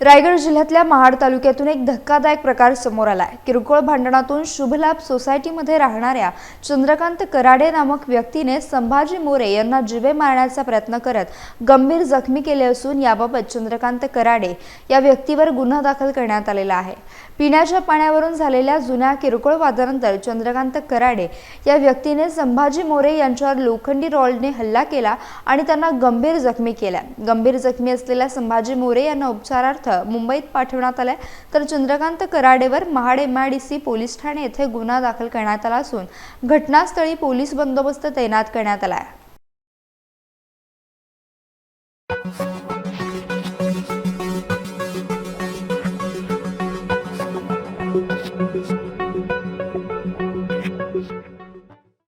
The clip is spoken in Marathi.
रायगड जिल्ह्यातल्या महाड तालुक्यातून एक धक्कादायक प्रकार समोर आलाय. किरकोळ भांडणातून शुभलाभ सोसायटीमध्ये राहणाऱ्या चंद्रकांत कराडे नामक व्यक्तीने संभाजी मोरे यांना जिवे मारण्याचा प्रयत्न करत गंभीर जखमी केले असून याबाबत चंद्रकांत कराडे या व्यक्तीवर गुन्हा दाखल करण्यात आलेला आहे. पिण्याच्या पाण्यावरून झालेल्या जुन्या किरकोळ वादानंतर चंद्रकांत कराडे या व्यक्तीने संभाजी मोरे यांच्यावर लोखंडी रॉल्डने हल्ला केला आणि त्यांना गंभीर जखमी केल्या. गंभीर जखमी असलेल्या संभाजी मोरे यांना उपचारार्थ संशयार्थ मुंबईत पाठवण्यात आलाय तर Chandrakant कराडेवर Mahad M I D C police Thane येथे गुन्हा दाखल करण्यात आला असून घटनास्थळी पोलीस बंदोबस्त तैनात करण्यात आलाय